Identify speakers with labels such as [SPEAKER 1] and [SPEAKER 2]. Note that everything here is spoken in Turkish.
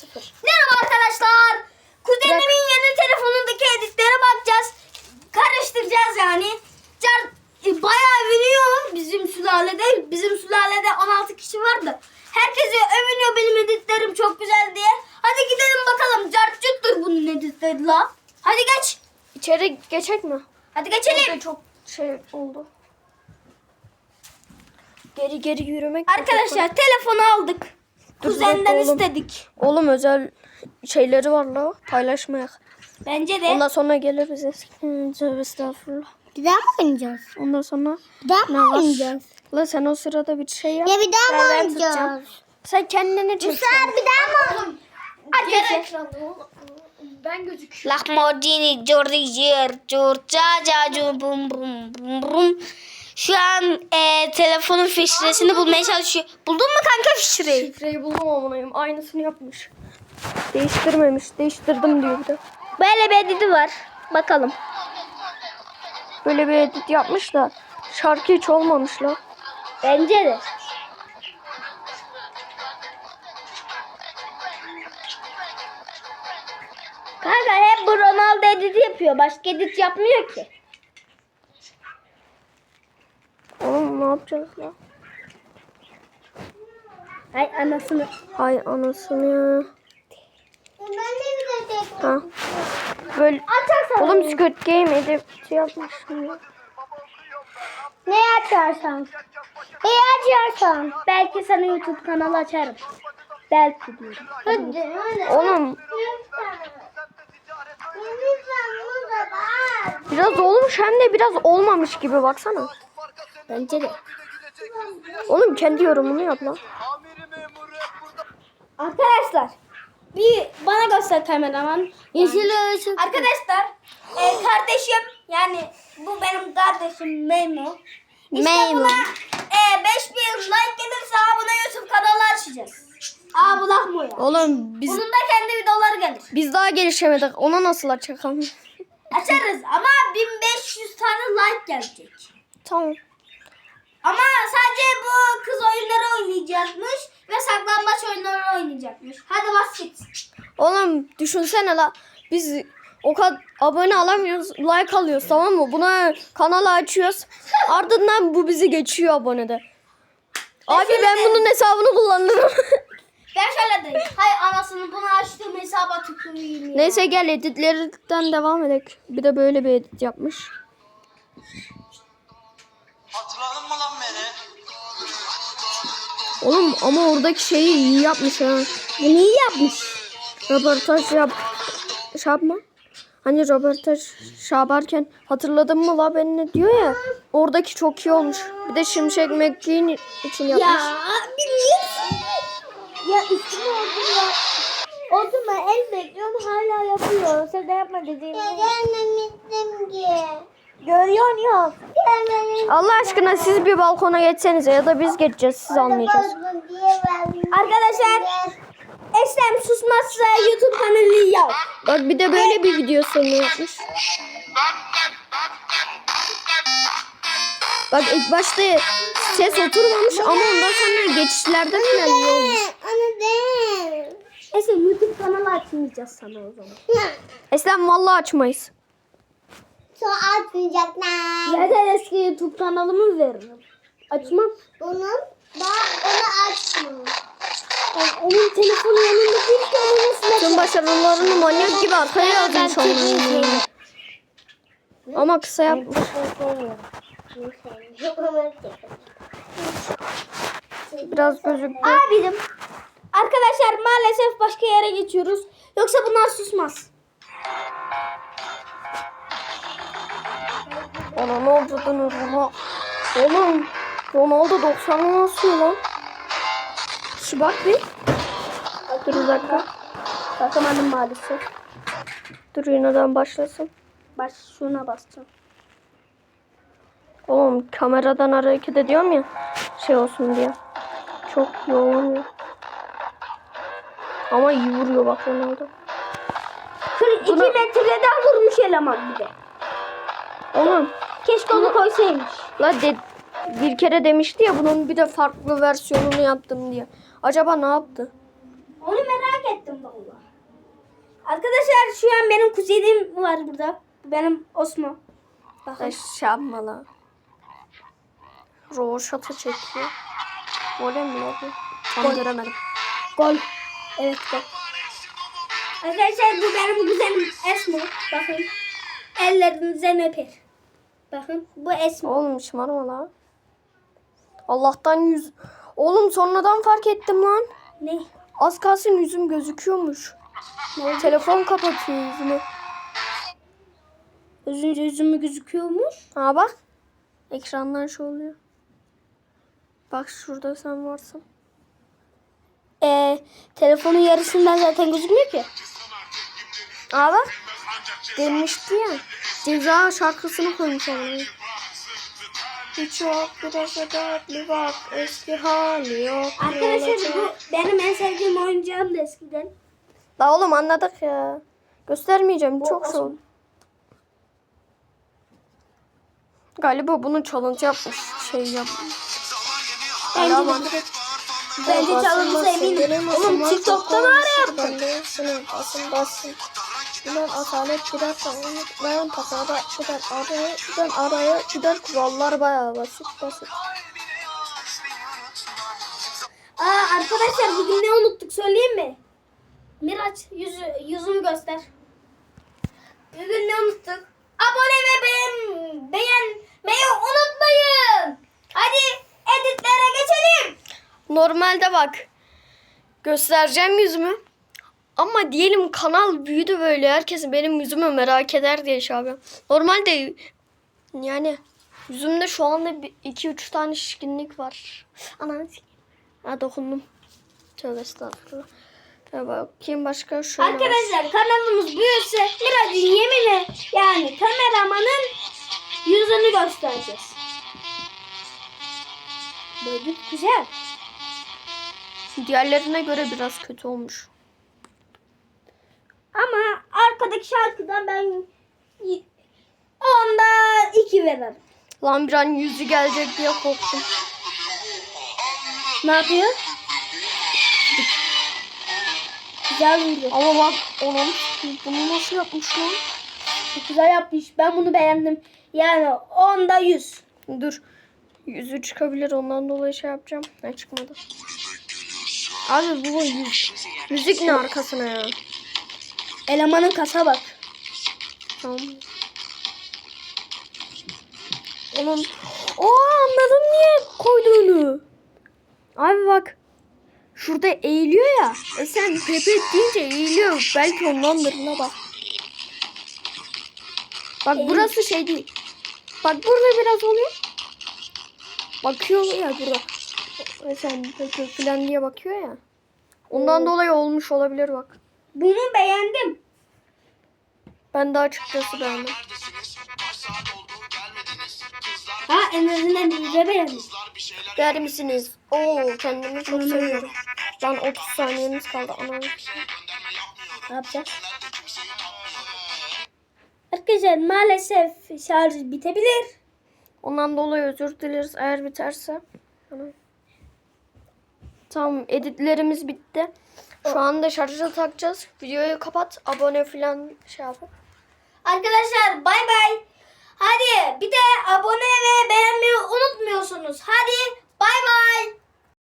[SPEAKER 1] Sıfır.
[SPEAKER 2] Merhaba arkadaşlar. Kuzenimin yeni telefonundaki editlere bakacağız. Karıştıracağız yani. Can, e, bayağı övünüyor bizim sülalede. Bizim sülalede 16 kişi vardı. Herkese övünüyor benim editlerim çok güzel diye. Hadi gidelim bakalım. Cartçuttur bunun editleri la. Hadi geç.
[SPEAKER 1] İçeri geçecek mi?
[SPEAKER 2] Hadi
[SPEAKER 1] Burada
[SPEAKER 2] geçelim.
[SPEAKER 1] çok şey oldu. Geri geri yürümek.
[SPEAKER 2] Arkadaşlar telefonu aldık.
[SPEAKER 1] Dur,
[SPEAKER 2] Kuzenden
[SPEAKER 1] oğlum.
[SPEAKER 2] istedik.
[SPEAKER 1] Oğlum özel şeyleri var la paylaşmayak.
[SPEAKER 2] Bence de.
[SPEAKER 1] Ondan sonra gelir bize. Tövbe estağfurullah.
[SPEAKER 3] Bir daha mı oynayacağız?
[SPEAKER 1] Ondan sonra
[SPEAKER 3] Bir daha
[SPEAKER 1] ne
[SPEAKER 3] mı
[SPEAKER 1] var?
[SPEAKER 3] oynayacağız?
[SPEAKER 1] La sen o sırada bir şey yap.
[SPEAKER 3] Ya bir daha mı oynayacağız?
[SPEAKER 1] Sen kendini çek.
[SPEAKER 3] Sen bir daha mı
[SPEAKER 2] Arkadaşlar.
[SPEAKER 1] Ben gözüküyorum.
[SPEAKER 2] Lahmacuni, Georgier, Georgia, bum bum bum bum. Şu an e, telefonun fişresini bulmaya çalışıyor. Buldun mu kanka fişreyi?
[SPEAKER 1] Şifreyi buldum amanayım. Aynısını yapmış. Değiştirmemiş. Değiştirdim diyor bir de.
[SPEAKER 2] Böyle bir editi var. Bakalım.
[SPEAKER 1] Böyle bir edit yapmış da şarkı hiç olmamış la.
[SPEAKER 2] Bence de. Kanka hep bu Ronaldo editi yapıyor. Başka edit yapmıyor ki.
[SPEAKER 1] Oğlum ne yapacağız la?
[SPEAKER 2] Ay anasını.
[SPEAKER 1] Hay anasını ya.
[SPEAKER 3] Ben de bir de
[SPEAKER 1] Ha. Böyle
[SPEAKER 2] Açarsan.
[SPEAKER 1] Oğlum Squid Game editi yapmışım ya.
[SPEAKER 3] Ne açarsan? Ne açarsan?
[SPEAKER 2] Belki sana YouTube kanalı açarım. Belki diyorum.
[SPEAKER 1] Oğlum biraz olmuş hem de biraz olmamış gibi baksana.
[SPEAKER 2] Bence de.
[SPEAKER 1] Oğlum kendi yorumunu yap lan.
[SPEAKER 2] Arkadaşlar bir bana göster kameraman.
[SPEAKER 3] Yeşil ışık.
[SPEAKER 2] Arkadaşlar e, kardeşim yani bu benim kardeşim Memo. İşte
[SPEAKER 3] Memo.
[SPEAKER 2] buna e, 5000 like gelirse ha buna YouTube kanalı açacağız. Aa bu lahmo ya.
[SPEAKER 1] Oğlum biz
[SPEAKER 2] Bunun da kendi videoları gelir.
[SPEAKER 1] biz daha gelişemedik. Ona nasıl açakalım?
[SPEAKER 2] Açarız ama 1500 tane like gelecek.
[SPEAKER 1] tamam.
[SPEAKER 2] Ama sadece bu kız oyunları oynayacakmış ve saklambaç oyunları oynayacakmış. Hadi bas git.
[SPEAKER 1] Oğlum düşünsene la. Biz o kadar abone alamıyoruz. Like alıyoruz tamam mı? Buna kanalı açıyoruz. Ardından bu bizi geçiyor abonede. Abi ben bunun hesabını kullanırım.
[SPEAKER 2] Ben şöyle diyeyim. Hay anasını bunu açtığım hesaba tüküreyim ya.
[SPEAKER 1] Neyse gel editlerden devam edelim. Bir de böyle bir edit yapmış.
[SPEAKER 4] Hatırladın mı lan beni?
[SPEAKER 1] Oğlum ama oradaki şeyi iyi yapmış ha.
[SPEAKER 2] Bunu iyi yapmış.
[SPEAKER 1] Röportaj yap. Şey yapma. Hani röportaj şey yaparken hatırladın mı la beni ne diyor ya. Oradaki çok iyi olmuş. Bir de Şimşek McQueen için yapmış.
[SPEAKER 2] Ya bir? Ya üstüne oturma. Oturma el bekliyorum hala yapıyor. Sen de yapma dediğimi.
[SPEAKER 3] Gelmemiştim ki.
[SPEAKER 2] Ya.
[SPEAKER 3] Gelmemiştim
[SPEAKER 1] Allah aşkına siz bir balkona geçsenize ya da biz geçeceğiz siz
[SPEAKER 3] verdim.
[SPEAKER 2] Arkadaşlar Eslem susmazsa YouTube kanalı yap.
[SPEAKER 1] Bak bir de böyle bir video sonu yapmış. Bak ilk başta ses oturmamış ama ondan sonra geçişlerde falan iyi olmuş.
[SPEAKER 2] Eslem YouTube kanalı açmayacağız sana o zaman.
[SPEAKER 1] Eslem vallahi açmayız.
[SPEAKER 3] Su atmayacaklar.
[SPEAKER 2] Zaten eski YouTube kanalımı veririm. Açmam.
[SPEAKER 3] Bunun daha onu açma.
[SPEAKER 2] Yani onun telefonu yanında bir tane
[SPEAKER 1] Tüm başarılarını manyak gibi arkaya yazmış onun. Ama kısa yapmış. Biraz gözüktü.
[SPEAKER 2] Abicim. Arkadaşlar maalesef başka yere geçiyoruz. Yoksa bunlar susmaz.
[SPEAKER 1] Ona ne oldu lan Roma? Oğlum Ronaldo 90'ı nasıl lan? Şu bak bir. Dur bir dakika.
[SPEAKER 2] Bakamadım maalesef.
[SPEAKER 1] Dur yeniden başlasın.
[SPEAKER 2] Baş şuna basacağım.
[SPEAKER 1] Oğlum kameradan hareket ediyorum ya. Şey olsun diye. Çok iyi olmuyor. Ama iyi vuruyor bak Ronaldo.
[SPEAKER 2] 42
[SPEAKER 1] Bunu-
[SPEAKER 2] metreden vurmuş eleman bir de.
[SPEAKER 1] Oğlum
[SPEAKER 2] Keşke onu koysaymış.
[SPEAKER 1] la de, bir kere demişti ya bunun bir de farklı versiyonunu yaptım diye. Acaba ne yaptı?
[SPEAKER 2] Onu merak ettim bak. Arkadaşlar şu an benim kuzenim var burada. Benim Osman. Bakın.
[SPEAKER 1] Ay yapma lan. Roşata çekiyor. Voley mi bu? Tam
[SPEAKER 2] Gol.
[SPEAKER 1] göremedim.
[SPEAKER 2] Gol. Evet gol. Arkadaşlar bu benim kuzenim Esma. Bakın. Ellerinizden öper. Bakın bu Esma.
[SPEAKER 1] Oğlum şımarma lan. Allah'tan yüz... Oğlum sonradan fark ettim lan.
[SPEAKER 2] Ne?
[SPEAKER 1] Az kalsın yüzüm gözüküyormuş. Telefon kapatıyor yüzümü.
[SPEAKER 2] Özünce yüzümü gözüküyormuş.
[SPEAKER 1] Ha bak. Ekrandan şu oluyor. Bak şurada sen varsın.
[SPEAKER 2] Ee, telefonun yarısından zaten gözükmüyor ki.
[SPEAKER 1] Aa bak. Demişti ya. Ceza şarkısını koymuş. Hiç yok biraz da dertli bak eski hali yok.
[SPEAKER 2] Arkadaşlar bu benim en sevdiğim oyuncağım da eskiden.
[SPEAKER 1] La oğlum anladık ya. Göstermeyeceğim
[SPEAKER 2] Bu
[SPEAKER 1] çok zor. Galiba bunu challenge yapmış şey yapmış.
[SPEAKER 2] Bence
[SPEAKER 1] var.
[SPEAKER 2] Bence challenge eminim. Oğlum TikTok'ta var ya.
[SPEAKER 1] Basın basın. Bilen asalet gider unutmayan pasada gider araya giden araya gider kurallar bayağı basit basit.
[SPEAKER 2] Aa arkadaşlar bugün ne unuttuk söyleyeyim mi? Miraç yüzü, yüzümü göster. Bugün ne unuttuk? Abone ve beğen, beğenmeyi unutmayın. Hadi editlere geçelim.
[SPEAKER 1] Normalde bak göstereceğim yüzümü. Ama diyelim kanal büyüdü böyle herkes benim yüzümü merak eder diye şey yapıyorum. Normalde yani yüzümde şu anda 2-3 tane şişkinlik var. Ananı. Ha dokundum. Tövbe estağfurullah. Ya bakayım başka var.
[SPEAKER 2] Arkadaşlar kanalımız büyürse Miraç'ın yemini yani kameramanın yüzünü göstereceğiz. Boyut güzel.
[SPEAKER 1] Diğerlerine göre biraz kötü olmuş.
[SPEAKER 2] Ama arkadaki şarkıdan ben onda iki veririm.
[SPEAKER 1] Lan bir an yüzü gelecek diye korktum.
[SPEAKER 2] Ne yapıyor? Güzel vuruyor.
[SPEAKER 1] Ama bak onun bunu nasıl yapmış lan?
[SPEAKER 2] Çok güzel yapmış. Ben bunu beğendim. Yani onda yüz.
[SPEAKER 1] Dur. Yüzü çıkabilir ondan dolayı şey yapacağım. Ne çıkmadı. Abi bu yüz. Müzik ne arkasına ya?
[SPEAKER 2] Elemanın kasa bak.
[SPEAKER 1] Tamam. Onun... Oo anladım niye koyduğunu. Abi bak. Şurada eğiliyor ya. E sen pepet deyince eğiliyor. Belki ondandır ne bak. Bak burası şey değil. Bak burada biraz oluyor. Bakıyor ya burada. E sen pepet falan diye bakıyor ya. Ondan dolayı olmuş olabilir bak.
[SPEAKER 2] Bunu beğendim.
[SPEAKER 1] Ben de açıkçası beğendim.
[SPEAKER 2] Ha en azından bize beğendim.
[SPEAKER 1] Değerli misiniz? Oo kendimi çok seviyorum. Lan 30 saniyemiz kaldı. Anam.
[SPEAKER 2] Ne yapacağız? Arkadaşlar maalesef şarj bitebilir.
[SPEAKER 1] Ondan dolayı özür dileriz eğer biterse. Anam. Tamam editlerimiz bitti. Şu anda şarja takacağız. Videoyu kapat. Abone falan şey yapıp.
[SPEAKER 2] Arkadaşlar bay bay. Hadi bir de abone ve beğenmeyi unutmuyorsunuz. Hadi bay bay.